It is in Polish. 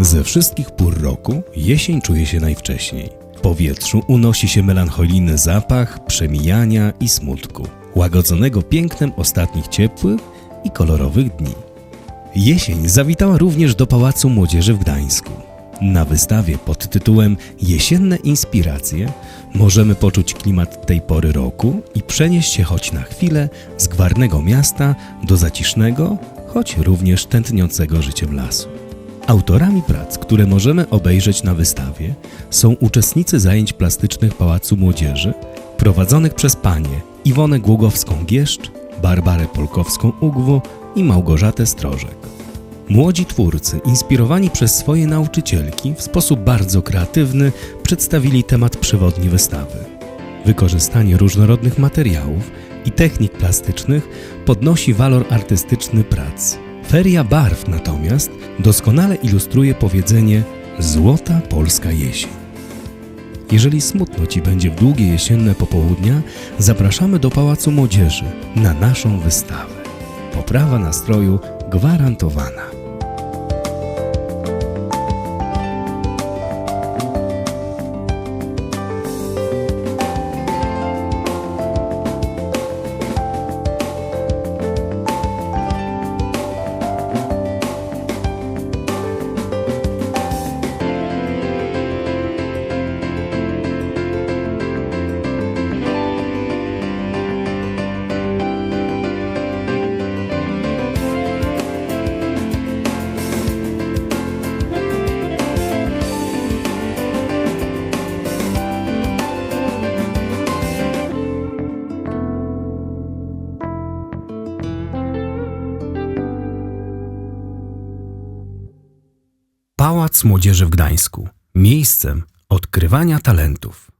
Ze wszystkich pór roku jesień czuje się najwcześniej. W powietrzu unosi się melancholijny zapach przemijania i smutku, łagodzonego pięknem ostatnich ciepłych i kolorowych dni. Jesień zawitała również do Pałacu Młodzieży w Gdańsku. Na wystawie pod tytułem Jesienne inspiracje możemy poczuć klimat tej pory roku i przenieść się choć na chwilę z gwarnego miasta do zacisznego, choć również tętniącego życiem lasu. Autorami prac, które możemy obejrzeć na wystawie, są uczestnicy zajęć plastycznych Pałacu Młodzieży, prowadzonych przez panie Iwonę Głogowską-Gieszcz, Barbarę Polkowską-Ugwu i Małgorzatę Strożek. Młodzi twórcy, inspirowani przez swoje nauczycielki, w sposób bardzo kreatywny przedstawili temat przewodni wystawy. Wykorzystanie różnorodnych materiałów i technik plastycznych podnosi walor artystyczny prac. Feria barw natomiast doskonale ilustruje powiedzenie Złota polska jesień. Jeżeli smutno Ci będzie w długie jesienne popołudnia, zapraszamy do Pałacu Młodzieży na naszą wystawę. Poprawa nastroju gwarantowana. Pałac Młodzieży w Gdańsku. Miejscem odkrywania talentów.